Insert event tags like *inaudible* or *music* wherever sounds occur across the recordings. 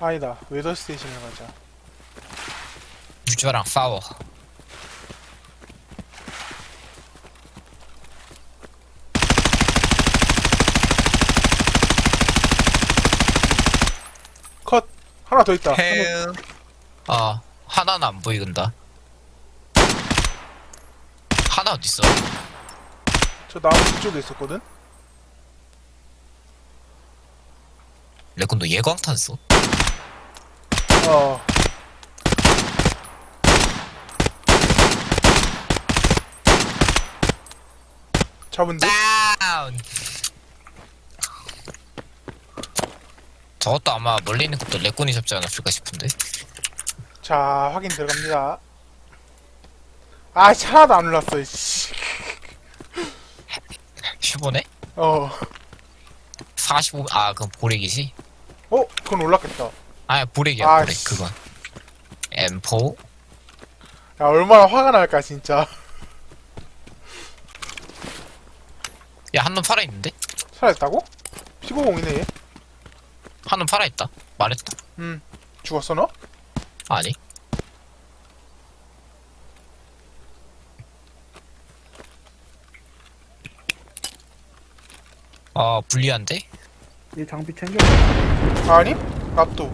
아니다. 웨더 스테이션을 가자. 유저랑 싸워. 컷. 하나 더 있다. 헬. 어, 하나는 안 보이근다. 하나 어딨어? 저 나무 뒤쪽에 있었거든. 레콘 너 예광탄 써? 어. 잡은 듯? 다운! 저것도 아마 멀리 있는 것도 레콘이 잡지 않았을까 싶은데? 자, 확인 들어갑니다. 아, 씨, 하나도 안 올랐어, 씨. 15네? 어. 45, 아, 그건 보렉이지? 어? 그건 올랐겠다. 아, 보렉이야, 아, 씨. 그건. M4? 야, 얼마나 화가 날까, 진짜. 야, 한 놈 살아있는데? 살아있다고? 15공이네, 얘. 한 놈 살아있다. 말했다. 음. 죽었어, 너? 아니. 아, 불리한데? 얘 장비 챙겨. 아니? 납도.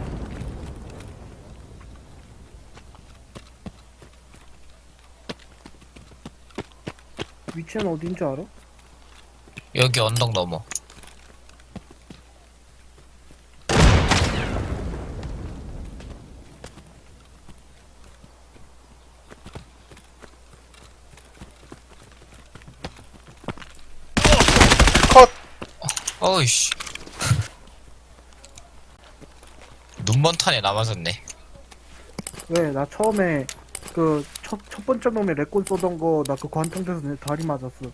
위치는 어딘지 알아? 여기 언덕 넘어. 컷! 어이씨. *laughs* 눈먼 탄에 남아졌네. 왜? 나 처음에 그 첫 첫 번째 놈이 레콘 쏘던 거 나그 관통돼서 내 다리 맞았어.